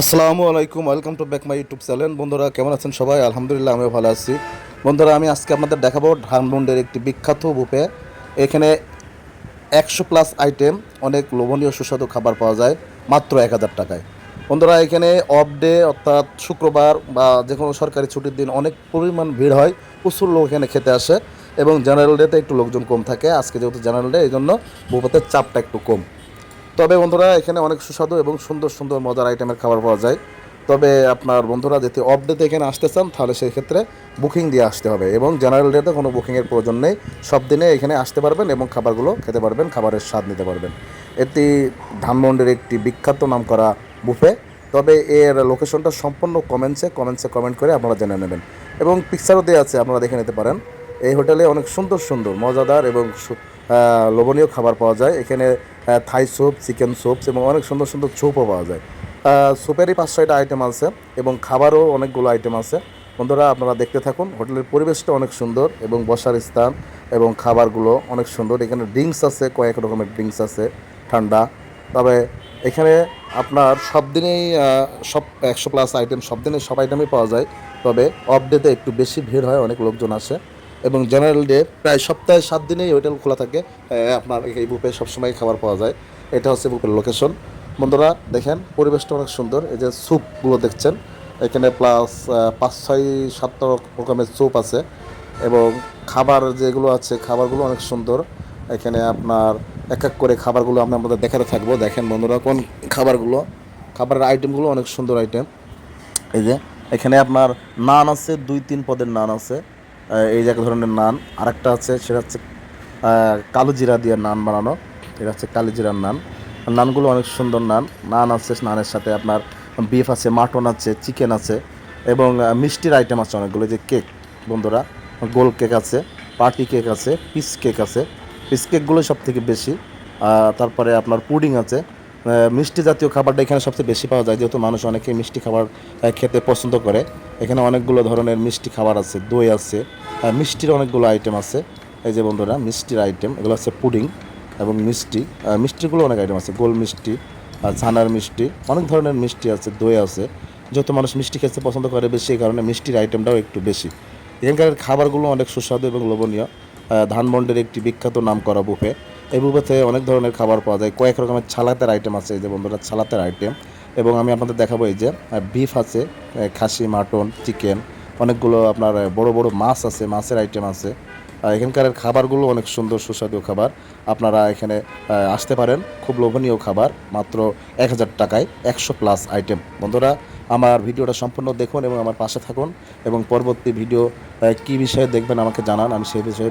আসসালামু আলাইকুম, welcome to back my YouTube channel. বন্ধুরা, কেমন আছেন সবাই? আলহামদুলিল্লাহ, আমিও ভালো আছি। বন্ধুরা, আমি আজকে আপনাদের দেখাবো ধানমন্ডের একটি বিখ্যাত বুপে এখানে একশো প্লাস আইটেম, অনেক লোভনীয় সুস্বাদু খাবার পাওয়া যায়, মাত্র এক হাজার টাকায়। বন্ধুরা, এখানে অফ ডে অর্থাৎ শুক্রবার বা যে কোনো সরকারি ছুটির দিন অনেক পরিমাণ ভিড় হয়, প্রচুর লোক এখানে খেতে আসে এবং জেনারেল ডেতে একটু লোকজন কম থাকে। আজকে যেহেতু জেনারেল ডে এই জন্য বুপেতে চাপটা একটু কম। তবে বন্ধুরা, এখানে অনেক সুস্বাদু এবং সুন্দর সুন্দর মজার আইটেমের খাবার পাওয়া যায়। তবে আপনার বন্ধুরা, যদি অফ ডেতে এখানে আসতে চান, তাহলে সেই ক্ষেত্রে বুকিং দিয়ে আসতে হবে এবং জেনারেল ডেতে কোনো বুকিংয়ের প্রয়োজন নেই। সব দিনে এখানে আসতে পারবেন এবং খাবারগুলো খেতে পারবেন, খাবারের স্বাদ নিতে পারবেন। এটি ধানমন্ডির একটি বিখ্যাত নাম করা বুফে তবে এর লোকেশনটা সম্পূর্ণ কমেন্টসে কমেন্টসে কমেন্ট করে আপনারা জেনে নেবেন। এবং পিকচারও দেওয়া আছে, আপনারা দেখে নিতে পারেন। এই হোটেলে অনেক সুন্দর সুন্দর, মজাদার এবং লোভনীয় খাবার পাওয়া যায়। এখানে থাই স্যুপ চিকেন স্যুপস এবং অনেক সুন্দর সুন্দর স্যুপও পাওয়া যায়। স্যুপেরই পাঁচ ছয়টা আইটেম আছে এবং খাবারও অনেকগুলো আইটেম আছে। বন্ধুরা, আপনারা দেখতে থাকুন, হোটেলের পরিবেশটা অনেক সুন্দর এবং বসার স্থান এবং খাবারগুলো অনেক সুন্দর। এখানে ড্রিঙ্কস আছে, কয়েক রকমের ড্রিঙ্কস আছে, ঠান্ডা। তবে এখানে আপনার সব দিনেই সব একশো প্লাস আইটেম সব দিনে সব আইটেমই পাওয়া যায়। তবে অফ ডেতে একটু বেশি ভিড় হয়, অনেক লোকজন আসে। এবং জেনারেল ডে প্রায় সপ্তাহে সাত দিনেই হোটেল খোলা থাকে। আপনার এই বুপে সবসময় খাবার পাওয়া যায়। এটা হচ্ছে বুপের লোকেশন বন্ধুরা, দেখেন, পরিবেশটা অনেক সুন্দর। এই যে স্যুপগুলো দেখছেন, এখানে প্লাস পাঁচ, ছয়, সাত রকমের স্যুপ আছে এবং খাবার যেগুলো আছে, খাবারগুলো অনেক সুন্দর। এখানে আপনার এক এক করে খাবারগুলো আমি আমাদের দেখাতে থাকব। দেখেন বন্ধুরা, কোন খাবারগুলো? খাবারের আইটেমগুলো অনেক সুন্দর আইটেম এই যে, এখানে আপনার নান আছে, দুই, তিন পদের নান আছে। এই যে এক ধরনের নান, আরেকটা আছে, সেটা হচ্ছে কালো জিরা দিয়ে নান বানানো। এটা হচ্ছে কালো জিরার নান। নানগুলো অনেক সুন্দর নান। নান আছে, নানের সাথে আপনার বিফ আছে মাটন আছে চিকেন আছে, এবং মিষ্টির আইটেম আছে অনেকগুলো যে কেক বন্ধুরা। গোল কেক আছে পার্টি কেক আছে পিস কেক আছে। পিস কেকগুলো সব থেকে বেশি। তারপরে আপনার পুডিং আছে। মিষ্টি জাতীয় খাবারটা এখানে সবচেয়ে বেশি পাওয়া যায়, যেহেতু মানুষ অনেকে মিষ্টি খাবার খেতে পছন্দ করে। এখানে অনেকগুলো ধরনের মিষ্টি খাবার আছে, দই আছে মিষ্টির অনেকগুলো আইটেম আছে। এই যে বন্ধুরা, মিষ্টির আইটেম এগুলো হচ্ছে পুডিং এবং মিষ্টি। মিষ্টিগুলো অনেক আইটেম আছে, গোল মিষ্টি, আর ছানার মিষ্টি, অনেক ধরনের মিষ্টি আছে, দই আছে। যেহেতু মানুষ মিষ্টি খেতে পছন্দ করে বেশি, এই কারণে মিষ্টির আইটেমটাও একটু বেশি। এখানকার খাবারগুলো অনেক সুস্বাদু এবং লোভনীয়। ধানমন্ডির একটি বিখ্যাত নাম করা বুফে। এই বুফেতে অনেক ধরনের খাবার পাওয়া যায়। কয়েক রকমের ছালাতের আইটেম আছে, এই যে বন্ধুরা, ছালাতের আইটেম এবং আমি আপনাদের দেখাবো এই যে বিফ আছে খাসি মাটন চিকেন অনেকগুলো আপনার বড় বড় মাছ আছে, মাছের আইটেম আছে। এখানকার খাবারগুলো অনেক সুন্দর, সুস্বাদু খাবার। আপনারা এখানে আসতে পারেন, খুব লোভনীয় খাবার, মাত্র এক হাজার টাকায় একশো প্লাস আইটেম বন্ধুরা, আমার ভিডিওটা সম্পূর্ণ দেখুন এবং আমার পাশে থাকুন এবং পরবর্তী ভিডিও কী বিষয়ে দেখবেন আমাকে জানান, আমি সেই বিষয়ে